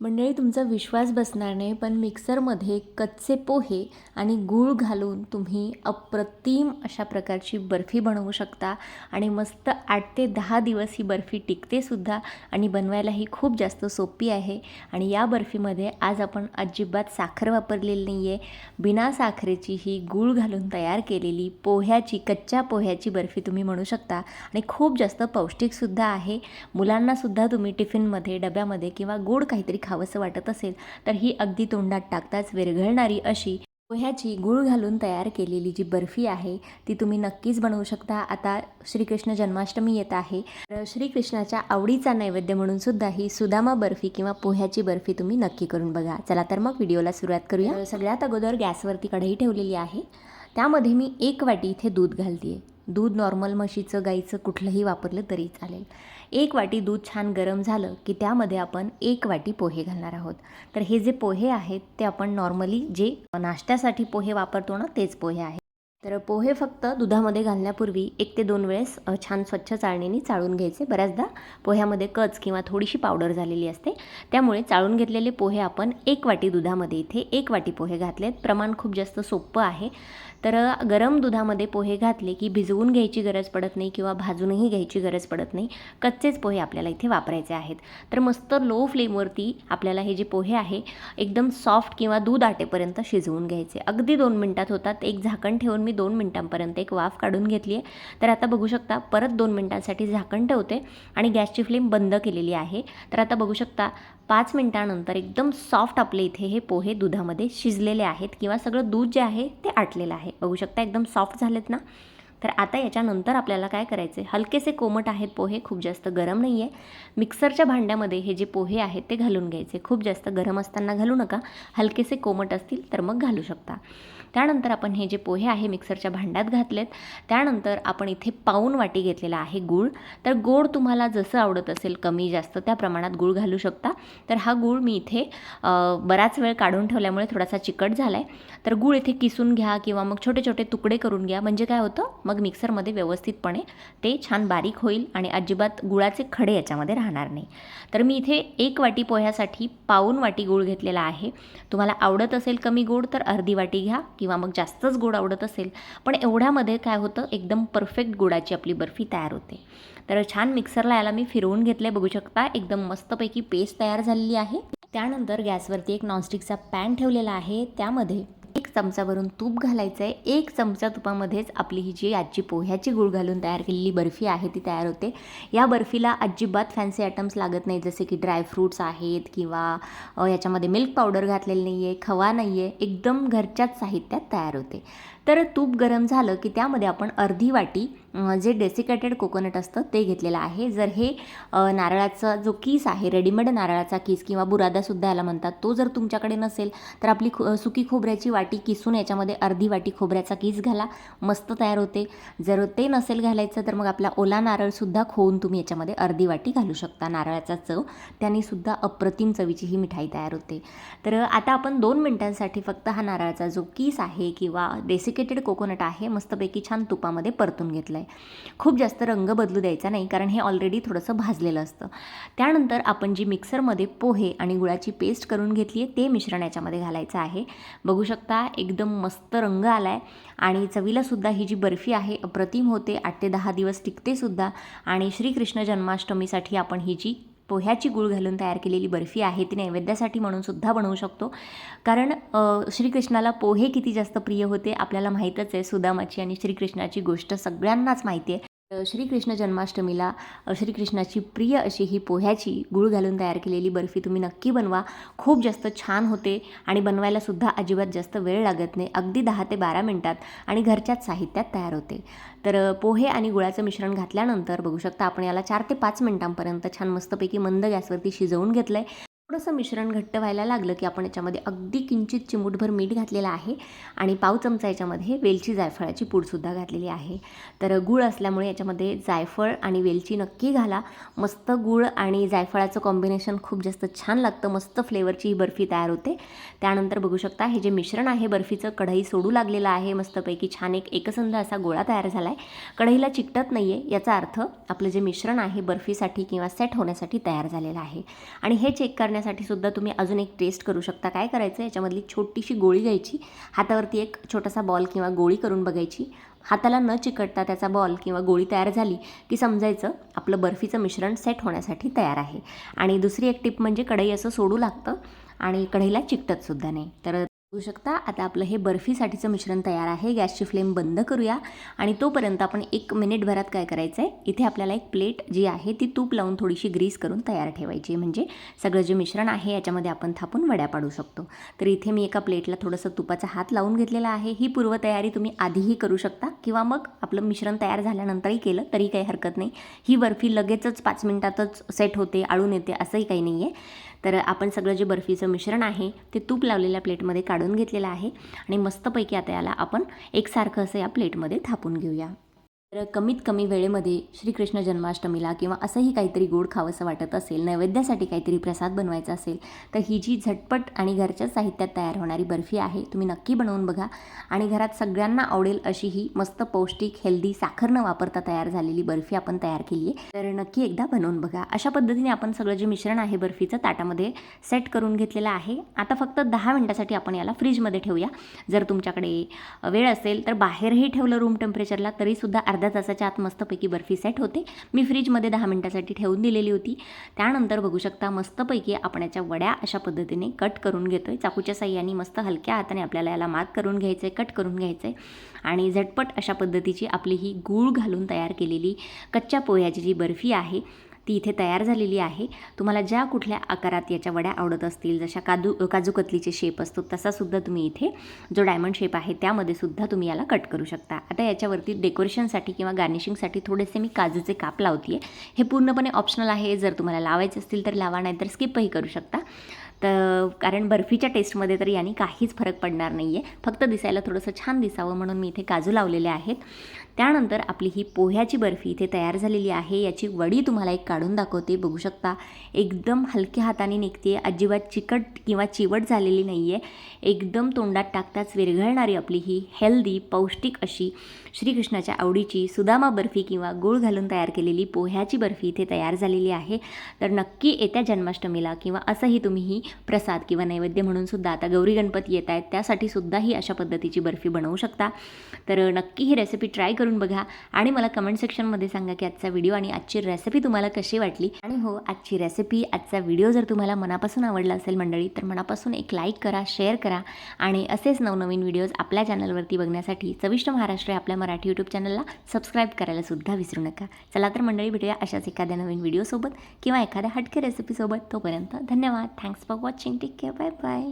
मंडळी तुमचा विश्वास बसणार नाही पण मिक्सरमध्ये कच्चे पोहे आणि गूळ घालून तुम्ही अप्रतिम अशा प्रकारची बर्फी बनवू शकता आणि मस्त आठ ते दहा दिवस ही बर्फी टिकतेसुद्धा आणि बनवायलाही खूप जास्त सोपी आहे. आणि या बर्फीमध्ये आज आपण अजिबात साखर वापरलेली नाही आहे बिना साखरेची ही गूळ घालून तयार केलेली पोह्याची कच्च्या पोह्याची बर्फी तुम्ही म्हणू शकता. आणि खूप जास्त पौष्टिकसुद्धा आहे. मुलांनासुद्धा तुम्ही टिफिनमध्ये डब्यामध्ये किंवा गोड काहीतरी खावंसं वाटत असेल तर ही अगदी तोंडात टाकताच विरघळणारी अशी पोह्याची गूळ घालून तयार केलेली जी बर्फी आहे ती तुम्ही नक्कीच बनवू शकता. आता श्रीकृष्ण जन्माष्टमी येत आहे तर श्रीकृष्णाच्या आवडीचा नैवेद्य म्हणून सुद्धा ही सुदामा बर्फी किंवा पोह्याची बर्फी तुम्ही नक्की करून बघा. चला तर मग व्हिडिओला सुरुवात करूया. सगळ्यात अगोदर गॅसवरती कढई ठेवलेली आहे. त्यामध्ये मी एक वाटी इथे दूध घालते दूध नॉर्मल म्हशीचं गाईचं कुठलंही वापरलं तरी चालेल. एक वाटी दूध छान गरम झालं की त्यामध्ये आपण एक वाटी पोहे घालणार आहोत. तर हे जे पोहे आहेत ते आपण नॉर्मली जे नाश्त्यासाठी पोहे वापरतो ना तेच पोहे आहेत. तर पोहे फक्त दुधामध्ये घालण्यापूर्वी एक ते दोन वेळेस छान स्वच्छ चाळणीने चाळून घ्यायचे. बऱ्याचदा पोह्यामध्ये कच किंवा थोडीशी पावडर झालेली असते. त्यामुळे चाळून घेतलेले पोहे आपण एक वाटी दुधामध्ये इथे एक वाटी पोहे घातलेत. प्रमाण खूप जास्त सोपं आहे. तर गरम दुधामध्ये पोहे घातले की भिजवून घ्यायची गरज पडत नाही किंवा भाजूनही घ्यायची गरज पडत नाही. कच्चेच पोहे आपल्याला इथे वापरायचे आहेत. तर मस्त लो फ्लेमवरती आपल्याला हे जे पोहे आहे एकदम सॉफ्ट किंवा दूध आटेपर्यंत शिजवून घ्यायचे. अगदी दोन मिनटात होतात. एक झाकण ठेवून मी दोन मिनटांपर्यंत एक वाफ काढून घेतली आहे. तर आता बघू शकता परत दोन मिनटांसाठी झाकण ठेवते आणि गॅसची फ्लेम बंद केलेली आहे. तर आता बघू शकता पाच मिनटानंतर एकदम सॉफ्ट आपले इथे हे पोहे दुधामध्ये शिजलेले आहेत किंवा सगळं दूध जे आहे ते आटलेलं आहे. बघू शकता एकदम सॉफ्ट झालेत ना. तर आता याच्यानंतर आपल्याला काय करायचे हलकेसे कोमट आहेत पोहे खूप जास्त गरम नाही आहे मिक्सरच्या भांड्यामध्ये हे जे पोहे आहेत ते घालून घ्यायचे. खूप जास्त गरम असताना घालू नका. हलकेसे कोमट असतील तर मग घालू शकता. त्यानंतर आपण हे जे पोहे आहे मिक्सरच्या भांड्यात घातलेत त्यानंतर आपण इथे पाऊन वाटी घेतलेला आहे गूळ. तर गोड तुम्हाला जसं आवडत असेल कमी जास्त त्या प्रमाणात गूळ घालू शकता. तर हा गूळ मी इथे बराच वेळ काढून ठेवल्यामुळे थोडासा चिकट झाला आहे तर गूळ इथे किसून घ्या किंवा मग छोटे छोटे तुकडे करून घ्या. म्हणजे काय होतं? मग मिक्सरमध्ये व्यवस्थितपणे ते छान बारीक होईल आणि अजिबात गुळाचे खडे याच्यामध्ये राहणार नाही. तर मी इथे एक वाटी पोह्यासाठी पाऊन वाटी गूळ घेतलेला आहे. तुम्हाला आवडत असेल कमी गोड तर अर्धी वाटी घ्या किंवा मग जास्तच गोड आवडत असेल. पण एवढ्यामध्ये काय होतं एकदम परफेक्ट गुळाची आपली बर्फी तयार होते. तर छान मिक्सरला याला मी फिरवून घेतले बघू शकता. एकदम मस्तपैकी पेस्ट तयार झालेली आहे. त्यानंतर गॅसवरती एक नॉनस्टिकचा पॅन ठेवलेला आहे. त्यामध्ये चमचावरून तूप घालायचं आहे एक चमचा तुपामध्येच आपली ही जी आजची पोह्याची गुळ घालून तयार केलेली बर्फी आहे ती तयार होते. या बर्फीला अजिबात फॅन्सी आयटम्स लागत नाही जसे की ड्रायफ्रूट्स आहेत किंवा याच्यामध्ये मिल्क पावडर घातलेली नाही आहे खवा नाही आहे एकदम घरच्याच साहित्यात तयार होते. तर तूप गरम झालं की त्यामध्ये आपण अर्धी वाटी जे डेसिकेटेड कोकोनट असतं ते घेतलेलं आहे. जर हे नारळाचा जो कीस आहे रेडीमेड नारळाचा कीस किंवा बुरादासुद्धा याला म्हणतात तो जर तुमच्याकडे नसेल तर आपली खो सुकी खोबऱ्याची वाटी किसून याच्यामध्ये अर्धी वाटी खोबऱ्याचा कीस घाला. मस्त तयार होते. जर ते नसेल घालायचं तर मग आपला ओला नारळसुद्धा खोवून तुम्ही याच्यामध्ये अर्धी वाटी घालू शकता. नारळाचा चव त्यानेसुद्धा अप्रतिम चवीची ही मिठाई तयार होते. तर आता आपण दोन मिनटांसाठी फक्त हा नारळाचा जो कीस आहे किंवा डेसिकेटेड कोकोनट आहे मस्तपैकी छान तुपामध्ये परतून घेतलं आहे खूप जास्त रंग बदलू द्यायचा नाही कारण हे ऑलरेडी थोडंसं भाजलेलं असतं. त्यानंतर आपण जी मिक्सरमध्ये पोहे आणि गुळाची पेस्ट करून घेतली आहे ते मिश्रण याच्यामध्ये घालायचं आहे. बघू शकता एकदम मस्त रंग आला आहे आणि चवीलासुद्धा ही जी बर्फी आहे अप्रतिम होते. आठ ते दहा दिवस टिकतेसुद्धा आणि श्रीकृष्ण जन्माष्टमीसाठी आपण ही जी पोह्याची गूळ घालून तयार केलेली बर्फी आहे ती नैवेद्यासाठी म्हणून सुद्धा बनवू शकतो. कारण श्रीकृष्णाला पोहे किती जास्त प्रिय होते आपल्याला माहीतच आहे. सुदामाची आणि श्रीकृष्णाची गोष्ट सगळ्यांनाच माहिती आहे. श्रीकृष्ण जन्माष्टमीला श्रीकृष्णाची प्रिय अशी ही पोह्याची गूळ घालून तयार केलेली बर्फी तुम्ही नक्की बनवा. खूप जास्त छान होते आणि बनवायलासुद्धा अजिबात जास्त वेळ लागत नाही. अगदी दहा ते बारा मिनटात आणि घरच्याच साहित्यात तयार होते. तर पोहे आणि गुळाचं मिश्रण घातल्यानंतर बघू शकता आपण याला चार ते पाच मिनटांपर्यंत छान मस्तपैकी मंद गॅसवरती शिजवून घेतलं आहे थोडंसं मिश्रण घट्ट व्हायला लागलं की आपण याच्यामध्ये अगदी किंचित चिमूटभर मीठ घातलेलं आहे आणि पाव चमचा याच्यामध्ये वेलची जायफळाची पूडसुद्धा घातलेली आहे. तर गूळ असल्यामुळे याच्यामध्ये जायफळ आणि वेलची नक्की घाला. मस्त गूळ आणि जायफळाचं कॉम्बिनेशन खूप जास्त छान लागतं. मस्त फ्लेवरची ही बर्फी तयार होते. त्यानंतर बघू शकता हे जे मिश्रण आहे बर्फीचं कढई सोडू लागलेलं आहे मस्तपैकी छान एक एकसंध असा गोळा तयार झाला आहे कढईला चिकटत नाही आहे याचा अर्थ आपलं जे मिश्रण आहे बर्फीसाठी किंवा सेट होण्यासाठी तयार झालेलं आहे. आणि हे चेक करण्या करण्यासाठी सुद्धा तुम्ही अजून एक टेस्ट करू शकता. काय करायचं याच्यामधली छोटीशी गोळी घ्यायची. हातावरती एक छोटासा बॉल किंवा गोळी करून बघायची. हाताला न चिकटता त्याचा बॉल किंवा गोळी तयार झाली की समजायचं आपलं बर्फीचं मिश्रण सेट होण्यासाठी तयार आहे. आणि दुसरी एक टिप म्हणजे कढई असं सोडू लागतं आणि कढईला चिकटतसुद्धा नाही. तर बघू शकता. आता आपलं हे बर्फीसाठीचं मिश्रण तयार आहे. गॅसची फ्लेम बंद करूया. आणि तोपर्यंत आपण एक मिनिटभरात काय करायचं आहे इथे आपल्याला एक प्लेट जी आहे ती तूप लावून थोडीशी ग्रीस करून तयार ठेवायची आहे. म्हणजे सगळं जे मिश्रण आहे याच्यामध्ये आपण थापून वड्या पाडू शकतो. तर इथे मी एका प्लेटला थोडंसं तुपाचा हात लावून घेतलेला आहे. ही पूर्वतयारी तुम्ही आधीही करू शकता. किंवा मग आपलं मिश्रण तयार झाल्यानंतरही केलं तरी काही हरकत नाही. ही बर्फी लगेचच पाच मिनिटातच सेट होते आळून येते असंही काही नाही आहे तर आपण सगळं जे बर्फीचं मिश्रण आहे ते तूप लावलेल्या प्लेटमध्ये काढून घेतलेलं आहे आणि मस्तपैकी आता याला आपण एकसारखं असं या प्लेटमध्ये थापून घेऊया. तर कमीत कमी वेळेमध्ये श्रीकृष्ण जन्माष्टमीला किंवा असंही काहीतरी गोड खावंसं वाटत असेल नैवेद्यासाठी काहीतरी प्रसाद बनवायचा असेल तर ही जी झटपट आणि घरच्याच साहित्यात तयार होणारी बर्फी आहे तुम्ही नक्की बनवून बघा. आणि घरात सगळ्यांना आवडेल अशी ही मस्त पौष्टिक हेल्दी साखर न वापरता तयार झालेली बर्फी आपण तयार केली आहे तर नक्की एकदा बनवून बघा. अशा पद्धतीने आपण सगळं जे मिश्रण आहे बर्फीचं ताटामध्ये सेट करून घेतलेलं आहे. आता फक्त दहा मिनटासाठी आपण याला फ्रीजमध्ये ठेवूया. जर तुमच्याकडे वेळ असेल तर बाहेरही ठेवलं रूम टेम्परेचरला तरीसुद्धा अर्धा अर्ध्या तासाच्या आत मस्तपैकी बर्फी सेट होते. मी फ्रीजमध्ये दहा मिनटासाठी ठेवून दिलेली होती. त्यानंतर बघू शकता मस्तपैकी आपण याच्या वड्या अशा पद्धतीने कट करून घेतो आहे चाकूच्या साह्याने मस्त हलक्या हाताने आपल्याला याला मात करून घ्यायचं आहे कट करून घ्यायचं आहे आणि झटपट अशा पद्धतीची आपली ही गूळ घालून तयार केलेली कच्च्या पोह्याची जी बर्फी आहे ती इथे तयार झालेली आहे. तुम्हाला ज्या कुठल्या आकारात याच्या वड्या आवडत असतील जशा काजू काजू कतलीचे शेप असतो तसासुद्धा तुम्ही इथे जो डायमंड शेप आहे त्यामध्ये सुद्धा तुम्ही याला कट करू शकता. आता याच्यावरती डेकोरेशनसाठी किंवा गार्निशिंगसाठी थोडेसे मी काजूचे काप लावते हे पूर्णपणे ऑप्शनल आहे जर तुम्हाला लावायचे असतील तर लावा नाही तर स्किपही करू शकता. तर कारण बर्फीच्या टेस्टमध्ये तर यांनी काहीच फरक पडणार नाही आहे फक्त दिसायला थोडंसं छान दिसावं म्हणून मी इथे काजू लावलेले आहेत. त्यानंतर आपली ही पोह्याची बर्फी इथे तयार झालेली आहे. याची वडी तुम्हाला एक काढून दाखवते. बघू शकता एकदम हलक्या हाताने निघते. अजिबात चिकट किंवा चिवट झालेली नाही आहे एकदम तोंडात टाकताच विरघळणारी आपली ही हेल्दी पौष्टिक अशी श्रीकृष्णाच्या आवडीची सुदामा बर्फी किंवा गूळ घालून तयार केलेली पोह्याची बर्फी इथे तयार झालेली आहे. तर नक्की येत्या जन्माष्टमीला किंवा असंही तुम्ही ही प्रसाद किंवा नैवेद्य म्हणून सुद्धा आता गौरी गणपती येत आहेत त्यासाठी सुद्धा ही अशा पद्धतीची बर्फी बनवू शकता. तर नक्की ही रेसिपी ट्राय करून बघा. आणि मला कमेंट सेक्शनमध्ये सांगा की आजचा व्हिडिओ आणि आजची रेसिपी तुम्हाला कशी वाटली? आणि हो आजची रेसिपी आजचा व्हिडिओ जर तुम्हाला मनापासून आवडला असेल मंडळी तर मनापासून एक लाईक करा शेअर करा. आणि असेच नवनवीन व्हिडिओज आपल्या चॅनलवरती बघण्यासाठी चविष्ट महाराष्ट्र आपल्या मराठी यूट्यूब चॅनलला सबस्क्राईब करायला सुद्धा विसरू नका. चला तर मंडळी भेटूया अशाच एखाद्या नवीन व्हिडिओसोबत किंवा एखाद्या हटके रेसिपीसोबत तोपर्यंत धन्यवाद. Thanks for watching take care bye bye